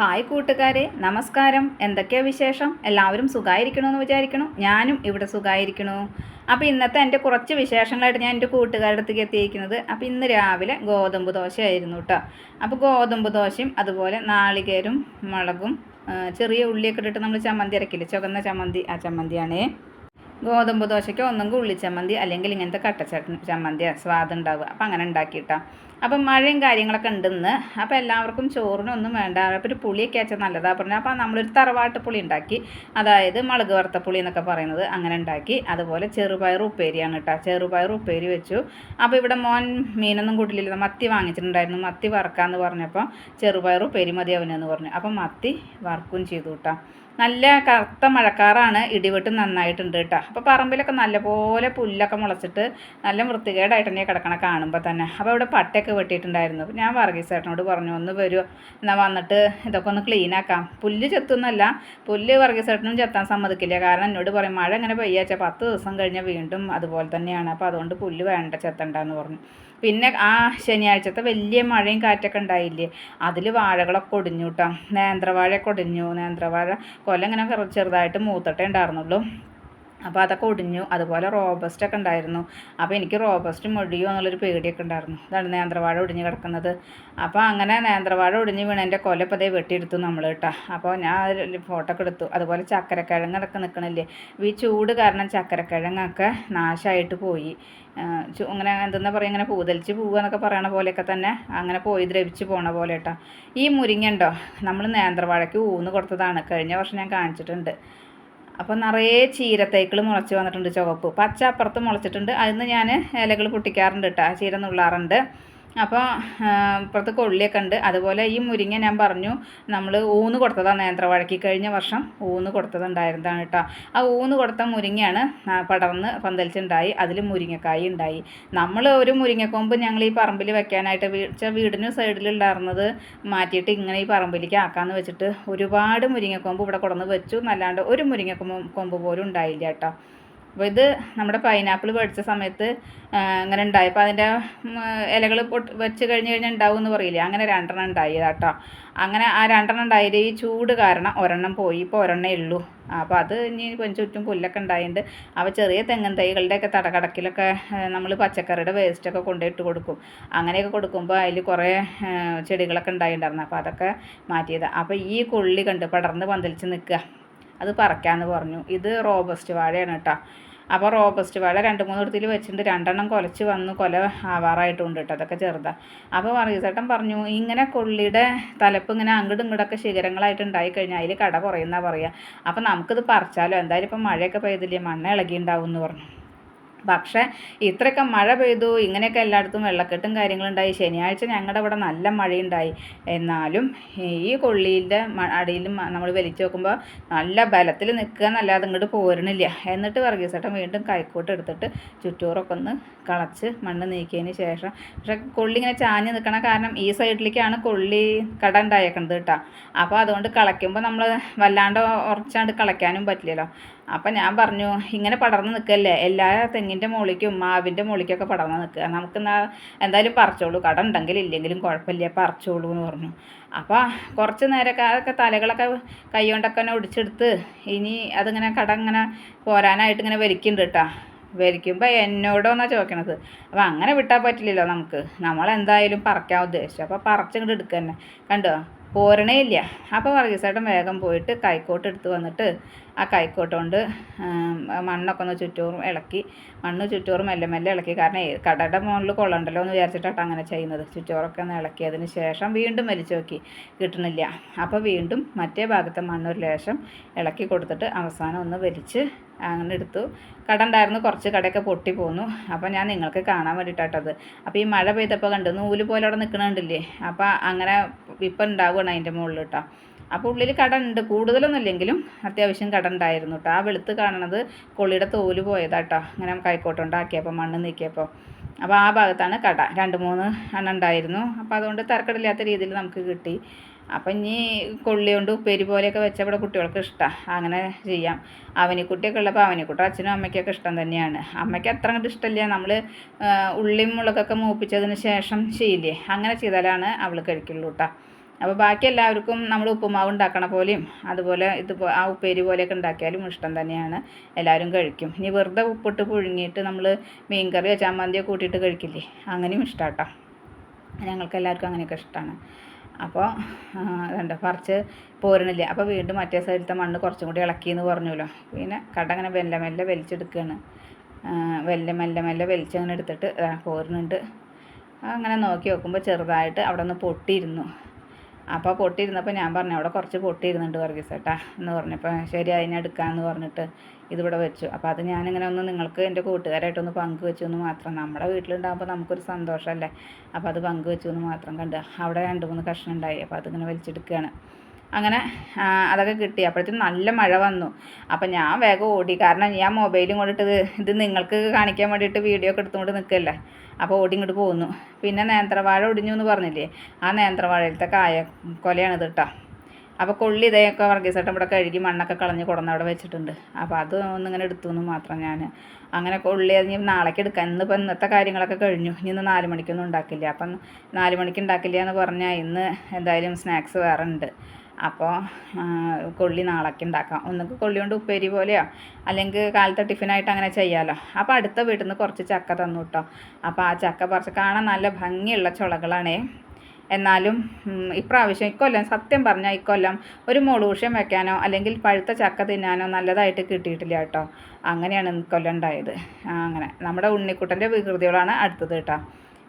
Hi കൂട്ടുകാരെ നമസ്കാരം. എന്തൊക്കെയാ വിശേഷം? എല്ലാവരും സുഖമായിരിക്കണമെന്ന് വിചാരിക്കണു. ഞാനും ഇവിടെ സുഖമായിരിക്കണു അപ്പോൾ ഇന്നത്തെ എന്റെ കുറച്ച് വിശേഷങ്ങളായിട്ട് ഞാൻ എന്റെ കൂട്ടുകാരുടെ അടുത്തേക്ക് എത്തിയിരിക്കുന്നത് അപ്പോൾ ഇന്ന് രാവിലെ ഗോതമ്പ് ദോശയായിരുന്നു കേട്ടോ അപ്പോൾ ഗോതമ്പ് ദോശയും അതുപോലെ നാളികേരും മുളകും ചെറിയ ഉള്ളിയൊക്കെ ഇട്ടിട്ട് നമ്മൾ ചമ്മന്തി ഇറക്കില്ല ചുവന്ന ചമ്മന്തി ആ ചമ്മന്തിയാണേ. ഗോതമ്പ് ദോശയ്ക്ക് ഒന്നെങ്കിൽ ഉള്ളിച്ചമ്മന്തി അല്ലെങ്കിൽ ഇങ്ങനത്തെ കട്ട ചമ്മന്തിയാണ് സ്വാദുണ്ടാവുക അപ്പം അങ്ങനെ ഉണ്ടാക്കിയിട്ടാ. അപ്പം മഴയും കാര്യങ്ങളൊക്കെ ഉണ്ടെന്ന്. അപ്പം എല്ലാവർക്കും ചോറിനൊന്നും വേണ്ട. അപ്പം ഒരു പുളിയൊക്കെ വെച്ചാൽ നല്ലതാണ് പറഞ്ഞു. അപ്പോൾ നമ്മളൊരു തറവാട്ട് പുളി ഉണ്ടാക്കി. അതായത് മുളക് വറുത്ത പുളി എന്നൊക്കെ പറയുന്നത് അങ്ങനെ ഉണ്ടാക്കി. അതുപോലെ ചെറുപയർ ഉപ്പേരിയാണ് കേട്ടോ. ചെറുപയർ ഉപ്പേരി വെച്ചു. അപ്പോൾ ഇവിടെ മോൻ മീനൊന്നും കൂട്ടില്ല മത്തി വാങ്ങിച്ചിട്ടുണ്ടായിരുന്നു. മത്തി വറക്കാമെന്ന് പറഞ്ഞപ്പോൾ ചെറുപയർ ഉപ്പേരി മതി അവനെന്ന് പറഞ്ഞു. അപ്പം മത്തി വറക്കും ചെയ്തു കേട്ടോ. നല്ല കറുത്ത മഴക്കാറാണ് ഇടിവെട്ട് നന്നായിട്ടുണ്ട് കേട്ടോ. അപ്പോൾ പറമ്പിലൊക്കെ നല്ലപോലെ പുല്ലൊക്കെ മുളച്ചിട്ട് നല്ല വൃത്തികേടായിട്ട് തന്നെ കിടക്കണ കാണുമ്പോൾ തന്നെ. അപ്പോൾ ഇവിടെ പട്ടയൊക്കെ വെട്ടിയിട്ടുണ്ടായിരുന്നു. അപ്പോൾ ഞാൻ വർഗീസ് ചേട്ടനോട് പറഞ്ഞു ഒന്ന് വരുമോ എന്നാൽ വന്നിട്ട് ഇതൊക്കെ ഒന്ന് ക്ലീൻ ആക്കാം. പുല്ല് ചെത്തുന്നല്ല പുല്ല് വർഗീസ് ചേട്ടനും ചെത്താൻ സമ്മതിക്കില്ല. കാരണം എന്നോട് പറയും മഴ ഇങ്ങനെ പെയ്യാച്ചാൽ പത്ത് ദിവസം കഴിഞ്ഞാൽ വീണ്ടും അതുപോലെ തന്നെയാണ്. അപ്പോൾ അതുകൊണ്ട് പുല്ല് വേണ്ട ചെത്തണ്ടെന്ന് പറഞ്ഞു. പിന്നെ ആ ശനിയാഴ്ചത്തെ വലിയ മഴയും കാറ്റൊക്കെ ഉണ്ടായില്ലേ? അതിൽ വാഴകളൊക്കെ ഒടിഞ്ഞു കേട്ടോ നേന്ത്രവാഴയൊക്കെ ഒടിഞ്ഞു. നേന്ത്രവാഴ കൊല ഇങ്ങനെ ചെറുതായിട്ട് മൂത്തട്ടേ ഉണ്ടായിരുന്നുള്ളൂ. അപ്പോൾ അതൊക്കെ ഒടിഞ്ഞു. അതുപോലെ റോബസ്റ്റ് ഒക്കെ ഉണ്ടായിരുന്നു. അപ്പോൾ എനിക്ക് റോബസ്റ്റ് മുടിയോ എന്നുള്ളൊരു പേടിയൊക്കെ ഉണ്ടായിരുന്നു. ഇതാണ് നേന്ത്രവാഴ ഒടിഞ്ഞ് കിടക്കുന്നത്. അപ്പോൾ അങ്ങനെ നേന്ത്രവാഴ ഒടിഞ്ഞ് വീണതിന്റെ കൊല ഇപ്പോൾ അതേ വെട്ടിയെടുത്തു നമ്മൾ കേട്ടോ. അപ്പോൾ ഞാൻ ഫോട്ടോ ഒക്കെ എടുത്തു. അതുപോലെ ചക്കരക്കിഴങ്ങൊക്കെ നിൽക്കണില്ലേ ഈ ചൂട് കാരണം ചക്കരക്കിഴങ്ങൊക്കെ നാശമായിട്ട് പോയി. അങ്ങനെ എന്തെന്നാ പറയുക ഇങ്ങനെ പൂതലിച്ച് പോവുക എന്നൊക്കെ പറയണ പോലെയൊക്കെ തന്നെ അങ്ങനെ പോയി ദ്രവിച്ച് പോണ പോലെ കേട്ടോ. ഈ മുരിങ്ങ ഉണ്ടോ? നമ്മൾ നേന്ത്രവാഴയ്ക്ക് ഊന്ന് കൊടുത്തതാണ്. കഴിഞ്ഞ വർഷം ഞാൻ കാണിച്ചിട്ടുണ്ട്. അപ്പോൾ നിറയെ ചീരത്തൈക്കൾ മുളച്ച് വന്നിട്ടുണ്ട് ചുവപ്പ്. പച്ച അപ്പുറത്ത് മുളച്ചിട്ടുണ്ട്. അതിൽ നിന്ന് ഞാൻ ഇലകൾ പൊട്ടിക്കാറുണ്ട് കേട്ടോ ചീര നുള്ളാറുണ്ട്. അപ്പോൾ ഇപ്പുറത്ത് കൊള്ളിയൊക്കെ ഉണ്ട്. അതുപോലെ ഈ മുരിങ്ങ ഞാൻ പറഞ്ഞു നമ്മൾ ഊന്ന് കൊടുത്തതാണ് നേന്ത്രവാഴയ്ക്ക് കഴിഞ്ഞ വർഷം ഊന്ന് കൊടുത്തതുണ്ടായിരുന്നതാണ് കേട്ടോ ആ ഊന്ന് കൊടുത്ത മുരിങ്ങയാണ് പടർന്ന് പന്തലിച്ചുണ്ടായി. അതിൽ മുരിങ്ങക്കായി ഉണ്ടായി. നമ്മൾ ഒരു മുരിങ്ങക്കൊമ്പ് ഞങ്ങൾ ഈ പറമ്പിൽ വെക്കാനായിട്ട് വീഴ്ച വീടിന് സൈഡിലുണ്ടായിരുന്നത് മാറ്റിയിട്ട് ഇങ്ങനെ ഈ പറമ്പിലേക്ക് ആക്കാമെന്ന് വെച്ചിട്ട് ഒരുപാട് മുരിങ്ങക്കൊമ്പ് ഇവിടെ കൊണ്ടുവന്ന് വെച്ചു. എന്നല്ലാണ്ട് ഒരു മുരിങ്ങക്കൊമ്പ് കൊമ്പ് പോലും ഉണ്ടായില്ല കേട്ടോ അപ്പോൾ ഇത് നമ്മുടെ പൈനാപ്പിൾ പഠിച്ച സമയത്ത് അങ്ങനെ ഉണ്ടായി. അപ്പോൾ അതിന്റെ ഇലകൾ പൊട്ട് വെച്ച് കഴിഞ്ഞ് കഴിഞ്ഞാൽ ഉണ്ടാവും എന്ന് പറയില്ലേ? അങ്ങനെ രണ്ടെണ്ണം ഉണ്ടായി കേട്ടോ അങ്ങനെ ആ രണ്ടെണ്ണം ഉണ്ടായത് ഈ ചൂട് കാരണം ഒരെണ്ണം പോയി. ഇപ്പോൾ ഒരെണ്ണേ ഉള്ളൂ. അപ്പോൾ അത് ഇനി ചുറ്റും പുല്ലൊക്കെ ഉണ്ടായിട്ടുണ്ട് അപ്പോൾ ചെറിയ തെങ്ങൻ തൈകളുടെയൊക്കെ തടകടക്കിലൊക്കെ നമ്മൾ പച്ചക്കറിയുടെ വേസ്റ്റൊക്കെ കൊണ്ടുപോയിട്ട് കൊടുക്കും. അങ്ങനെയൊക്കെ കൊടുക്കുമ്പോൾ അതിൽ കുറേ ചെടികളൊക്കെ ഉണ്ടായിട്ടുണ്ടായിരുന്നു അപ്പോൾ അതൊക്കെ മാറ്റിയത്. അപ്പോൾ ഈ കൊള്ളി കണ്ട്? പടർന്ന് പന്തലിച്ച് നിൽക്കുക. അത് പറിക്കാമെന്ന് പറഞ്ഞു. ഇത് റോബസ്റ്റ് വാഴയാണ് കേട്ടോ. അപ്പോൾ റോബസ്റ്റ് വാഴ രണ്ട് മൂന്ന് ഇടത്തിൽ വെച്ചിട്ടുണ്ട്. രണ്ടെണ്ണം കുലച്ച് വന്നു കൊല ആവാറായിട്ടുണ്ട് കേട്ടോ. അതൊക്കെ ചെറുതാണ് അപ്പോൾ വർഗീസേട്ടൻ പറഞ്ഞു ഇങ്ങനെ കൊള്ളിയുടെ തലപ്പ് ഇങ്ങനെ അങ്ങോട്ടും ഇങ്ങോട്ടൊക്കെ ശിഖരങ്ങളായിട്ട് ഉണ്ടായി കഴിഞ്ഞാൽ അതിൽ കട കുറയുന്ന പറയുക അപ്പോൾ നമുക്കിത് പറിച്ചാലോ? എന്തായാലും ഇപ്പം മഴയൊക്കെ പെയ്തില്ലേ മണ്ണ് ഇളകിയിട്ടുണ്ടാവും എന്ന് പറഞ്ഞു. പക്ഷേ ഇത്രയൊക്കെ മഴ പെയ്തു ഇങ്ങനെയൊക്കെ എല്ലായിടത്തും വെള്ളക്കെട്ടും കാര്യങ്ങളുണ്ടായി. ശനിയാഴ്ച ഞങ്ങളുടെ ഇവിടെ നല്ല മഴയുണ്ടായി. എന്നാലും ഈ കൊള്ളിയിന്റെ അടിയിൽ നമ്മൾ വലിച്ചു നോക്കുമ്പോൾ നല്ല ബലത്തിൽ നിൽക്കുക എന്നല്ലാതെ ഇങ്ങോട്ട് പോരണില്ല എന്നിട്ട് വർഗീസേട്ടൻ വീണ്ടും കൈക്കോട്ട് എടുത്തിട്ട് ചുറ്റൂറൊക്കെ ഒന്ന് കളച്ച് മണ്ണ് നീക്കിയതിന് ശേഷം പക്ഷെ കൊള്ളി ഇങ്ങനെ ചാഞ്ഞ് നിൽക്കണ കാരണം ഈ സൈഡിലേക്കാണ് കൊള്ളി കട ഉണ്ടായേക്കണത് കേട്ടോ. അപ്പോൾ അതുകൊണ്ട് കളയ്ക്കുമ്പോൾ നമ്മൾ വല്ലാണ്ട് ഉറച്ചാണ്ട് കളയ്ക്കാനും പറ്റില്ലല്ലോ. അപ്പം ഞാൻ പറഞ്ഞു ഇങ്ങനെ പടർന്ന് നിൽക്കല്ലേ എല്ലാ തെങ്ങിന്റെ മുകളിലേക്കും മാവിന്റെ മുകളിലേക്കൊക്കെ പടർന്ന് നിൽക്കുക നമുക്ക് എന്നാ എന്തായാലും പറിച്ചോളൂ. കട ഉണ്ടെങ്കിൽ ഇല്ലെങ്കിലും കുഴപ്പമില്ല. പറിച്ചോളൂ എന്ന് പറഞ്ഞു. അപ്പോൾ കുറച്ച് നേരമൊക്കെ അതൊക്കെ തലകളൊക്കെ കൈ കൊണ്ടൊക്കെ തന്നെ ഒടിച്ചെടുത്ത് ഇനി അതിങ്ങനെ കട ഇങ്ങനെ പോരാനായിട്ട് ഇങ്ങനെ വലിക്കുന്നുണ്ട് കേട്ടോ. വലിക്കുമ്പോൾ എന്നോടോന്നാണ് ചോദിക്കണത്. അപ്പോൾ അങ്ങനെ വിട്ടാൽ പറ്റില്ലല്ലോ നമുക്ക്. നമ്മളെന്തായാലും പറിക്കാൻ ഉദ്ദേശിച്ചു. അപ്പോൾ പറിച്ചിങ്ങോട്ട് എടുക്കുക തന്നെ. കണ്ടോ? പോരണേ ഇല്ല. അപ്പോൾ വർഗീസേട്ടൻ വേഗം പോയിട്ട് കൈക്കോട്ട് എടുത്ത് വന്നിട്ട് ആ കൈക്കോട്ട് കൊണ്ട് മണ്ണൊക്കെ ഒന്ന് ചുറ്റോറും ഇളക്കി മണ്ണ് ചുറ്റോറും മെല്ലെ മെല്ലെ ഇളക്കി. കാരണം കടയുടെ മുകളിൽ കൊള്ളണ്ടല്ലോ എന്ന് വിചാരിച്ചിട്ടാണ് അങ്ങനെ ചെയ്യുന്നത്. ചുറ്റോറൊക്കെ ഒന്ന് ഇളക്കിയതിന് ശേഷം വീണ്ടും വലിച്ചു നോക്കി. കിട്ടണില്ല. അപ്പോൾ വീണ്ടും മറ്റേ ഭാഗത്തെ മണ്ണൊരു ലേശം ഇളക്കി കൊടുത്തിട്ട് അവസാനം ഒന്ന് വലിച്ച് അങ്ങനെ എടുത്തു. കട ഉണ്ടായിരുന്നു. കുറച്ച് കടയൊക്കെ പൊട്ടി പോന്നു. അപ്പോൾ ഞാൻ നിങ്ങൾക്ക് കാണാൻ വേണ്ടിയിട്ടാട്ടത് അപ്പോൾ ഈ മഴ പെയ്തപ്പോൾ കണ്ട്. നൂൽ പോലെ അവിടെ നിൽക്കണുണ്ടല്ലേ അപ്പോൾ അങ്ങനെ ഇപ്പം ഉണ്ടാവുകയാണ് അതിന്റെ മുകളിൽ കേട്ടോ. അപ്പോൾ ഉള്ളിൽ കട ഉണ്ട്. കൂടുതലൊന്നും ഇല്ലെങ്കിലും അത്യാവശ്യം കട ഉണ്ടായിരുന്നു കേട്ടോ. ആ വെളുത്ത് കാണണത് കൊള്ളിയുടെ തോൽ പോയതാട്ടോ നമുക്ക് ആയിക്കോട്ടെ ഉണ്ടാക്കിയപ്പോൾ മണ്ണ് നീക്കിയപ്പോൾ. അപ്പോൾ ആ ഭാഗത്താണ് കട. രണ്ട് മൂന്ന് എണ്ണം ഉണ്ടായിരുന്നു. അപ്പോൾ അതുകൊണ്ട് തരക്കടില്ലാത്ത രീതിയിൽ നമുക്ക് കിട്ടി. അപ്പം ഇനി കൊള്ളി കൊണ്ട് ഉപ്പേരി പോലെയൊക്കെ വെച്ചാൽ ഇവിടെ കുട്ടികൾക്ക് ഇഷ്ടമാണ് അങ്ങനെ ചെയ്യാം. അവനിക്കുട്ടിയൊക്കെ ഉള്ളപ്പോൾ അവനിക്കുട്ടി അച്ഛനും അമ്മയ്ക്കൊക്കെ ഇഷ്ടം തന്നെയാണ്. അമ്മയ്ക്ക് അത്ര അങ്ങോട്ട് ഇഷ്ടമില്ല. നമ്മൾ ഉള്ളിയും മുളകൊക്കെ മൂപ്പിച്ചതിന് ശേഷം ചെയ്യില്ലേ? അങ്ങനെ ചെയ്താലാണ് അവൾ കഴിക്കുള്ളൂ കേട്ടോ. അപ്പോൾ ബാക്കി എല്ലാവർക്കും നമ്മൾ ഉപ്പുമാവ് ഉണ്ടാക്കണ പോലെയും അതുപോലെ ഇത് ആ ഉപ്പേരി പോലെയൊക്കെ ഉണ്ടാക്കിയാലും ഇഷ്ടം തന്നെയാണ്. എല്ലാവരും കഴിക്കും. ഇനി വെറുതെ ഉപ്പിട്ട് പുഴുങ്ങിയിട്ട് നമ്മൾ മീൻകറിയോ ചമ്മന്തിയോ കൂട്ടിയിട്ട് കഴിക്കില്ലേ? അങ്ങനെയും ഇഷ്ടമാട്ടോ ഞങ്ങൾക്ക് എല്ലാവർക്കും അങ്ങനെയൊക്കെ ഇഷ്ടമാണ് അപ്പോൾ അതുണ്ട് പറിച്ച് പോരണില്ല? അപ്പോൾ വീണ്ടും മറ്റേ സൈഡിലത്തെ മണ്ണ് കുറച്ചും കൂടി ഇളക്കിയെന്ന് പറഞ്ഞല്ലോ പിന്നെ കട അങ്ങനെ മെല്ലെ മെല്ലെ വലിച്ചെടുക്കുകയാണ് മെല്ലെ മെല്ലെ മെല്ലെ വലിച്ചങ്ങനെ എടുത്തിട്ട് പോരുന്നുണ്ട്. അങ്ങനെ നോക്കി നോക്കുമ്പോൾ ചെറുതായിട്ട് അവിടെ ഒന്ന് പൊട്ടിയിരുന്നു. അപ്പോൾ പൊട്ടിയിരുന്നപ്പോൾ ഞാൻ പറഞ്ഞു അവിടെ കുറച്ച് പൊട്ടിയിരുന്നുണ്ട് വർഗീസ് ഏട്ടാ എന്ന് പറഞ്ഞപ്പോൾ ശരി അതിനെടുക്കാമെന്ന് പറഞ്ഞിട്ട് ഇതിവിടെ വെച്ചു. അപ്പോൾ അത് ഞാനിങ്ങനെ ഒന്ന് നിങ്ങൾക്ക് എന്റെ കൂട്ടുകാരായിട്ടൊന്ന് പങ്കുവെച്ചു എന്ന് മാത്രം നമ്മുടെ വീട്ടിലുണ്ടാകുമ്പോൾ നമുക്കൊരു സന്തോഷമല്ലേ അപ്പോൾ അത് പങ്കുവെച്ചു എന്ന് മാത്രം കണ്ട് അവിടെ രണ്ട് മൂന്ന് കഷ്ണം ഉണ്ടായി. അപ്പോൾ അതിങ്ങനെ വലിച്ചെടുക്കുകയാണ്. അങ്ങനെ അതൊക്കെ കിട്ടി. അപ്പോഴത്തേക്കും നല്ല മഴ വന്നു. അപ്പം ഞാൻ വേഗം ഓടി. കാരണം ഞാൻ മൊബൈലും കൊണ്ടിട്ട് ഇത് നിങ്ങൾക്ക് കാണിക്കാൻ വേണ്ടിയിട്ട് വീഡിയോ ഒക്കെ എടുത്തുകൊണ്ട് നിൽക്കല്ലേ? അപ്പോൾ ഓടി ഇങ്ങോട്ട് പോന്നു. പിന്നെ നേന്ത്രവാഴ ഒടിഞ്ഞു എന്ന് പറഞ്ഞില്ലേ? ആ നേന്ത്രവാഴയിലത്തെ കായ കൊലയാണ് ഇത് കേട്ടോ അപ്പോൾ കൊള്ളി ഇതേയൊക്കെ വർഗീസേട്ടൻ ഇവിടെ കഴുകി മണ്ണൊക്കെ കളഞ്ഞ് കൊടുന്ന് അവിടെ വെച്ചിട്ടുണ്ട്. അപ്പോൾ അത് ഒന്നിങ്ങനെ എടുത്തു എന്ന് മാത്രം ഞാൻ അങ്ങനെ കൊള്ളി ഇനി നാളേക്ക് എടുക്കാം. ഇന്നിപ്പോൾ ഇന്നത്തെ കാര്യങ്ങളൊക്കെ കഴിഞ്ഞു. ഇനി ഇന്ന് നാല് മണിക്കൊന്നും ഉണ്ടാക്കില്ല. അപ്പം നാല് മണിക്ക് ഉണ്ടാക്കില്ല എന്ന് പറഞ്ഞാൽ ഇന്ന് എന്തായാലും സ്നാക്സ് വേറെ ഉണ്ട്. അപ്പോൾ കൊള്ളി നാളേക്ക് ഉണ്ടാക്കാം ഒന്നുകിൽ കൊള്ളി കൊണ്ട് ഉപ്പേരി പോലെയോ? അല്ലെങ്കിൽ കാലത്തെ ടിഫിനായിട്ട് അങ്ങനെ ചെയ്യാമല്ലോ അപ്പോൾ അടുത്ത വീട്ടിൽ നിന്ന് കുറച്ച് ചക്ക തന്നു കേട്ടോ അപ്പോൾ ആ ചക്ക പറിച്ച് കാണാൻ നല്ല ഭംഗിയുള്ള ചുളകളാണേ. എന്നാലും ഇപ്രാവശ്യം ഇക്കൊല്ലം സത്യം പറഞ്ഞാൽ ഇക്കൊല്ലം ഒരു മുളൂഷ്യം വെക്കാനോ അല്ലെങ്കിൽ പഴുത്ത ചക്ക തിന്നാനോ നല്ലതായിട്ട് കിട്ടിയിട്ടില്ല കേട്ടോ അങ്ങനെയാണ് ഇക്കൊല്ലം ഉണ്ടായത് അങ്ങനെ. നമ്മുടെ ഉണ്ണിക്കുട്ടന്റെ വികൃതികളാണ് അടുത്തത് കേട്ടോ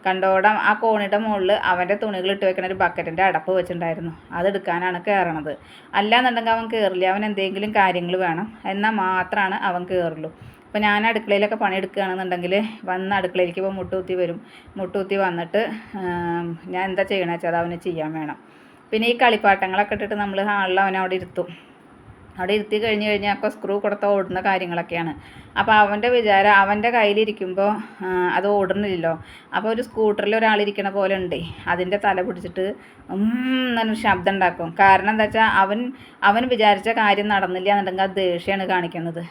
കണ്ടോടം ആ കോണിയുടെ മുകളിൽ അവന്റെ തുണികൾ ഇട്ട് വെക്കുന്ന ഒരു ബക്കറ്റിന്റെ അടപ്പ് വെച്ചിട്ടുണ്ടായിരുന്നു. അതെടുക്കാനാണ് കയറണത് അല്ലാന്നുണ്ടെങ്കിൽ അവൻ കയറില്ല അവൻ എന്തെങ്കിലും കാര്യങ്ങൾ വേണം. എന്നാൽ മാത്രമാണ് അവൻ കയറുള്ളൂ ഇപ്പോൾ ഞാൻ അടുക്കളയിലൊക്കെ പണിയെടുക്കുകയാണെന്നുണ്ടെങ്കിൽ വന്ന് അടുക്കളയിലേക്ക് ഇപ്പോൾ മുട്ടുകുത്തി വരും. മുട്ടുകുത്തി വന്നിട്ട് ഞാൻ എന്താ ചെയ്യണമെന്ന് വെച്ചാൽ അത് അവന് ചെയ്യാൻ വേണം. പിന്നെ ഈ കളിപ്പാട്ടങ്ങളൊക്കെ ഇട്ടിട്ട് നമ്മൾ ഹാളിൽ അവനവിടെ ഇരുത്തും. അവിടെ ഇരുത്തി കഴിഞ്ഞ് കഴിഞ്ഞാൽ ഒക്കെ സ്ക്രൂ കൊടുത്ത ഓടുന്ന കാര്യങ്ങളൊക്കെയാണ്. അപ്പോൾ അവന്റെ വിചാരം അവന്റെ കയ്യിലിരിക്കുമ്പോൾ അത് ഓടുന്നില്ലല്ലോ. അപ്പോൾ ഒരു സ്കൂട്ടറിൽ ഒരാളിരിക്കണ പോലെ ഉണ്ട് അതിന്റെ തല പിടിച്ചിട്ട് എന്നൊരു ശബ്ദം ഉണ്ടാക്കും. കാരണം എന്താ വെച്ചാൽ അവൻ അവൻ വിചാരിച്ച കാര്യം നടന്നില്ല എന്നുണ്ടെങ്കിൽ അത് ദേഷ്യമാണ് കാണിക്കുന്നത്.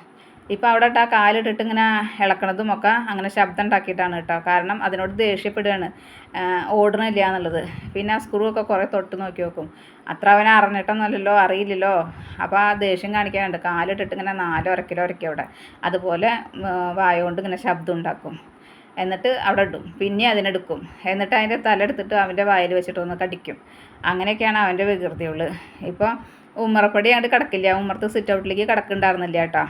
ഇപ്പോൾ അവിടെ ഇട്ട് ആ കാലിട്ടിട്ട് ഇങ്ങനെ ഇളക്കണതും ഒക്കെ അങ്ങനെ ശബ്ദം ഉണ്ടാക്കിയിട്ടാണ് കേട്ടോ കാരണം അതിനോട് ദേഷ്യപ്പെടുകയാണ്. ഓടണില്ല എന്നുള്ളത് പിന്നെ ആ സ്ക്രൂ ഒക്കെ കുറേ തൊട്ട് നോക്കി നോക്കും അത്ര അവൻ അറിഞ്ഞിട്ടൊന്നുമല്ലല്ലോ അറിയില്ലല്ലോ. അപ്പോൾ ആ ദേഷ്യം കാണിക്കാനുണ്ട്. കാലിട്ടിട്ട് ഇങ്ങനെ നാലൊരക്കിലോ ഉരക്കി അവിടെ. അതുപോലെ വായ കൊണ്ട് ഇങ്ങനെ ശബ്ദം ഉണ്ടാക്കും എന്നിട്ട് അവിടെ ഇടും. പിന്നെ അതിനെടുക്കും. എന്നിട്ട് അതിന്റെ തല എടുത്തിട്ട് അവന്റെ വായിൽ വെച്ചിട്ട് ഒന്ന് കടിക്കും. അങ്ങനെയൊക്കെയാണ് അവന്റെ വികൃതിയുള്ളത് ഇപ്പോൾ ഉമ്മറപ്പടി അങ്ങോട്ട് കിടക്കില്ല. ഉമ്മറത്ത് സിറ്റ് ഔട്ടിലേക്ക് കിടക്കുന്നുണ്ടായിരുന്നില്ല കേട്ടോ.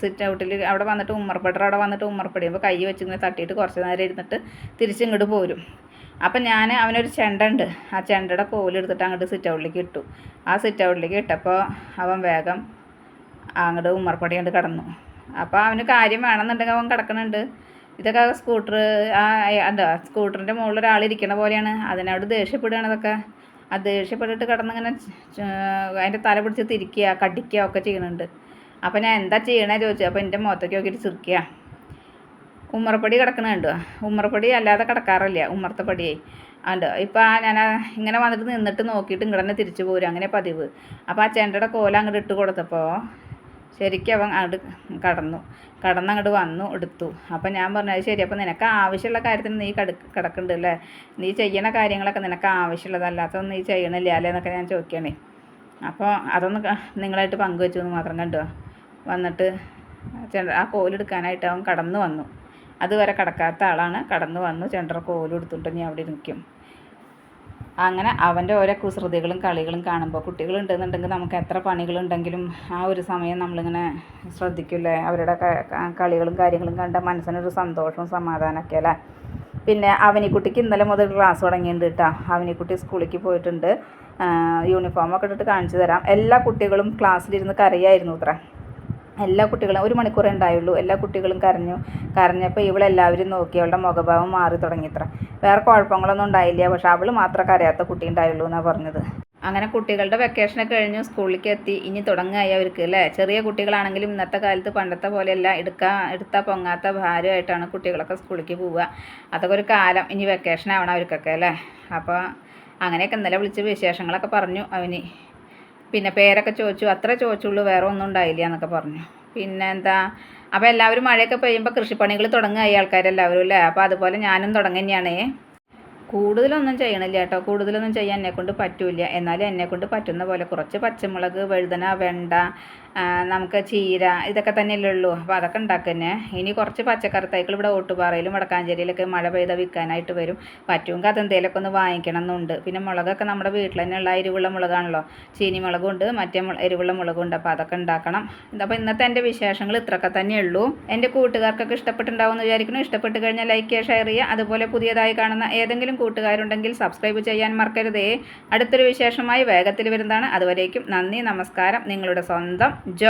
സിറ്റ് ഔട്ടിൽ അവിടെ വന്നിട്ട് ഉമ്മറപ്പടിയുടെ അവിടെ വന്നിട്ട് ഉമ്മറപ്പടി അപ്പോൾ കൈ വെച്ച് ഇങ്ങനെ തട്ടിയിട്ട് കുറച്ച് നേരം ഇരുന്നിട്ട് തിരിച്ചിങ്ങോട്ട് പോരും. അപ്പം ഞാൻ അവനൊരു ചെണ്ട ഉണ്ട് ആ ചെണ്ടയുടെ കോലെടുത്തിട്ട് അങ്ങോട്ട് സിറ്റ് ഔട്ടിലേക്ക് ഇട്ടു. ആ സിറ്റ് ഔട്ടിലേക്ക് ഇട്ടപ്പോൾ അവൻ വേഗം അങ്ങോട്ട് ഉമ്മറപ്പടി അങ്ങോട്ട് കിടന്നു. അപ്പോൾ അവന് കാര്യം വേണമെന്നുണ്ടെങ്കിൽ അവൻ കിടക്കുന്നുണ്ട് ഇതൊക്കെ സ്കൂട്ടർ ആ എന്താ സ്കൂട്ടറിന്റെ മുകളിൽ ഒരാൾ ഇരിക്കണ പോലെയാണ്. അതിനോട് ദേഷ്യപ്പെടുകയാണ് ഇതൊക്കെ. ആ ദേഷ്യപ്പെട്ടിട്ട് കിടന്നിങ്ങനെ അതിന്റെ തല പിടിച്ച് തിരിക്കുക കടിക്കുക ഒക്കെ ചെയ്യുന്നുണ്ട് അപ്പോൾ ഞാൻ എന്താ ചെയ്യണേ ചോദിച്ചു. അപ്പോൾ എന്റെ മുഖത്തേക്ക് നോക്കിയിട്ട് ചിരിക്കുക ഉമ്മറപ്പടി കിടക്കണ കണ്ടോ? ഉമ്മറപ്പടി അല്ലാതെ കിടക്കാറില്ല. ഉമ്മറത്തെ പടിയായി അതുണ്ടോ ഇപ്പം ആ ഞാൻ ഇങ്ങനെ വന്നിട്ട് നിന്നിട്ട് നോക്കിയിട്ട് ഇങ്ങോട്ട് തന്നെ തിരിച്ചു പോരും. അങ്ങനെ പതിവ്. അപ്പോൾ ആ ചേട്ടന്റെ കോല അങ്ങോട്ട് ഇട്ട് കൊടുത്തപ്പോൾ ശരിക്കും അവൻ അട് കടന്നു. കടന്ന് അങ്ങോട്ട് വന്നു എടുത്തു. അപ്പം ഞാൻ പറഞ്ഞു അത് ശരി. അപ്പം നിനക്ക് ആവശ്യമുള്ള കാര്യത്തിന് നീ കട കിടക്കുന്നുണ്ട് അല്ലേ നീ ചെയ്യണ കാര്യങ്ങളൊക്കെ നിനക്ക് ആവശ്യമുള്ളതല്ലാത്തൊന്നും നീ ചെയ്യണില്ല അല്ലേ എന്നൊക്കെ ഞാൻ ചോദിക്കണേ. അപ്പോൾ അതൊന്ന് നിങ്ങളായിട്ട് പങ്കുവെച്ചു എന്ന് മാത്രം കണ്ടോ? വന്നിട്ട് ആ കോലെടുക്കാനായിട്ട് അവൻ കടന്നു വന്നു. അതുവരെ കടക്കാത്ത ആളാണ്. കടന്നു വന്നു. ചെണ്ടർ കോലെടുത്തിട്ട് നീ അവിടെ നിൽക്കും അങ്ങനെ അവന്റെ ഓരോ കുസൃതികളും കളികളും കാണുമ്പോൾ കുട്ടികളുണ്ടെന്നുണ്ടെങ്കിൽ നമുക്ക് എത്ര പണികളുണ്ടെങ്കിലും ആ ഒരു സമയം നമ്മളിങ്ങനെ ശ്രദ്ധിക്കില്ലേ? അവരുടെ കളികളും കാര്യങ്ങളും കണ്ട മനസ്സിനൊരു സന്തോഷവും സമാധാനമൊക്കെ അല്ലേ? പിന്നെ അവനിക്കുട്ടിക്ക് ഇന്നലെ മുതൽ ക്ലാസ് തുടങ്ങിയിട്ടുണ്ട് കേട്ടോ. അവനിക്കുട്ടി സ്കൂളിലേക്ക് പോയിട്ടുണ്ട്. യൂണിഫോമൊക്കെ ഇട്ടിട്ട് കാണിച്ചു തരാം. എല്ലാ കുട്ടികളും ക്ലാസ്സിലിരുന്ന് കരയായിരുന്നു ഇത്ര എല്ലാ കുട്ടികളും ഒരു മണിക്കൂറേ ഉണ്ടായുള്ളൂ. എല്ലാ കുട്ടികളും കരഞ്ഞു കരഞ്ഞപ്പോൾ ഇവളെല്ലാവരും നോക്കി അവളുടെ മുഖഭാവം മാറി തുടങ്ങിയത്ര. വേറെ കുഴപ്പങ്ങളൊന്നും ഉണ്ടായില്ല. പക്ഷെ അവൾ മാത്രം കരയാത്ത കുട്ടി ഉണ്ടായുള്ളൂ എന്നാണ് പറഞ്ഞത്. അങ്ങനെ കുട്ടികളുടെ വെക്കേഷനൊക്കെ കഴിഞ്ഞു സ്കൂളിലേക്ക് എത്തി. ഇനി തുടങ്ങായി അവർക്ക് അല്ലേ? ചെറിയ കുട്ടികളാണെങ്കിലും ഇന്നത്തെ കാലത്ത് പണ്ടത്തെ പോലെയല്ല. എടുക്കാൻ എടുത്താൽ പൊങ്ങാത്ത ഭാരമായിട്ടാണ് കുട്ടികളൊക്കെ സ്കൂളിലേക്ക് പോവുക. അതൊക്കെ ഒരു കാലം. ഇനി വെക്കേഷൻ ആവണം അവർക്കൊക്കെ അല്ലേ? അപ്പോൾ അങ്ങനെയൊക്കെ ഇന്നലെ വിളിച്ച് വിശേഷങ്ങളൊക്കെ പറഞ്ഞു. അവന് പിന്നെ പേരൊക്കെ ചോദിച്ചു അത്ര ചോദിച്ചുള്ളൂ വേറെ ഒന്നും ഉണ്ടായില്ല എന്നൊക്കെ പറഞ്ഞു. പിന്നെ എന്താ അപ്പോൾ എല്ലാവരും മഴയൊക്കെ പെയ്യുമ്പോൾ കൃഷിപ്പണികൾ തുടങ്ങുക ഈ ആൾക്കാരെല്ലാവരും അല്ലേ? അപ്പോൾ അതുപോലെ ഞാനും തുടങ്ങി കൂടുതലൊന്നും ചെയ്യണില്ല കേട്ടോ. കൂടുതലൊന്നും ചെയ്യാൻ എന്നെക്കൊണ്ട് പറ്റില്ല. എന്നാലും എന്നെക്കൊണ്ട് പറ്റുന്ന പോലെ കുറച്ച് പച്ചമുളക് വഴുതന വെണ്ട നമുക്ക് ചീര ഇതൊക്കെ തന്നെയല്ലേ ഉള്ളൂ. അപ്പോൾ അതൊക്കെ ഉണ്ടാക്കുന്നേ ഇനി കുറച്ച് പച്ചക്കറി തൈകൾ ഇവിടെ ഓട്ടുപാറയിലും വടക്കാഞ്ചേരിയിലൊക്കെ മഴ പെയ്ത വിൽക്കാനായിട്ട് വരും. പറ്റുമെങ്കിൽ അതെന്തേലൊക്കെ ഒന്ന് വാങ്ങിക്കണം എന്നുണ്ട്. പിന്നെ മുളകൊക്കെ നമ്മുടെ വീട്ടിൽ തന്നെയുള്ള എരിവുള്ള മുളകാണല്ലോ. ചീനി മുളകുണ്ട് മറ്റേ എരിവുള്ള മുളകുണ്ട് അപ്പോൾ അതൊക്കെ ഉണ്ടാക്കണം. അപ്പോൾ ഇന്നത്തെ എന്റെ വിശേഷങ്ങൾ ഇത്രയൊക്കെ തന്നെയുള്ളൂ എന്റെ കൂട്ടുകാർക്കൊക്കെ ഇഷ്ടപ്പെട്ടുണ്ടാവും എന്ന് വിചാരിക്കുന്നു. ഇഷ്ടപ്പെട്ട് കഴിഞ്ഞാൽ ലൈക്ക് ചെയ്യുക ഷെയർ ചെയ്യുക. അതുപോലെ പുതിയതായി കാണുന്ന ഏതെങ്കിലും കൂട്ടുകാരുണ്ടെങ്കിൽ സബ്സ്ക്രൈബ് ചെയ്യാൻ മറക്കരുതേ. അടുത്തൊരു വിശേഷമായി വേഗത്തിൽ വരുന്നതാണ്. അതുവരേക്കും നന്ദി നമസ്കാരം. നിങ്ങളുടെ സ്വന്തം 你就